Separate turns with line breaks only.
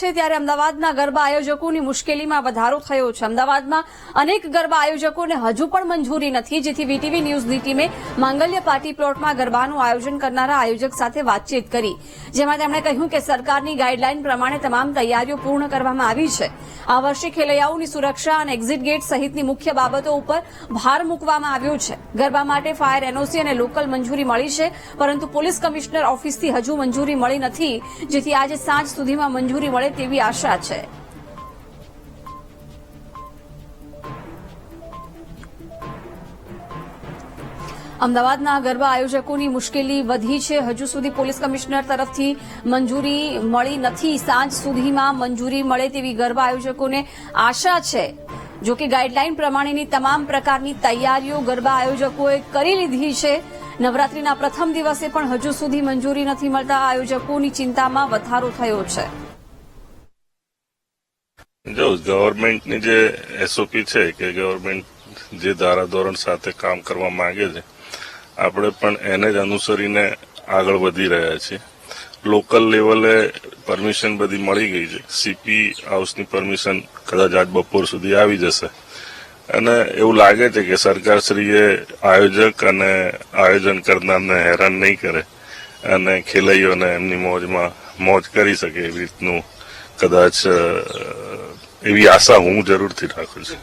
છે ત્યારે અમદાવાદના ગરબા આયોજકોની મુશ્કેલીમાં વધારો થયો છે. અમદાવાદમાં અનેક ગરબા આયોજકોને હજુ પણ મંજૂરી નથી, જેથી વીટીવી ન્યૂઝની ટીમે માંગલ્ય પાર્ટી પ્લોટમાં ગરબાનું આયોજન કરનારા આયોજક સાથે વાતચીત કરી, જેમાં તેમણે કહ્યું કે સરકારની ગાઈડલાઈન પ્રમાણે તમામ તૈયારીઓ પૂર્ણ કરવામાં આવી છે. આ વર્ષે ખેલૈયાઓની સુરક્ષા અને એક્ઝિટ ગેટ સહિતની મુખ્ય બાબતો ઉપર ભાર મૂકવામાં આવ્યો છે. ગરબા માટે ફાયર એનઓસી અને લોકલ મંજૂરી મળી છે, પરંતુ પોલીસ કમિશનર ઓફિસથી હજુ મંજૂરી મળી નથી, જેથી આજે સાંજ સુધીમાં મંજૂરી મળે તેવી આશા છે. અમદાવાદના ગરબા આયોજકોની મુશ્કેલી વધી છે. હજુ સુધી પોલીસ કમિશનર તરફથી મંજૂરી મળી નથી. સાંજ સુધીમાં મંજૂરી મળે તેવી ગરબા આયોજકોને આશા છે. જો કે ગાઈડલાઈન પ્રમાણેની તમામ પ્રકારની તૈયારીઓ ગરબા આયોજકોએ કરી લીધી છે. નવરાત્રીના પ્રથમ દિવસે પણ હજુ સુધી મંજૂરી નથી મળતા. આયોજકોની ચિંતામાં વધારો થયો છે.
જો ગવર્મેન્ટની જે એસઓપી છે કે ગવર્મેન્ટ જે ધારા ધોરણ સાથે કામ કરવા માંગે છે, આપણે પણ એને જ અનુસરીને આગળ વધી રહ્યા છીએ. લોકલ લેવલે પરમિશન બધી મળી ગઈ છે. સીપી હાઉસની પરમિશન કદાચ આજ બપોર સુધી આવી જશે. અને એવું લાગે છે કે સરકારશ્રીએ આયોજક અને આયોજન કરનારને હેરાન નહીં કરે અને ખેલૈયોને એમની મોજમાં મોજ કરી શકે એવી રીતનું કદાચ એવી આશા હું જરૂરથી રાખું છું.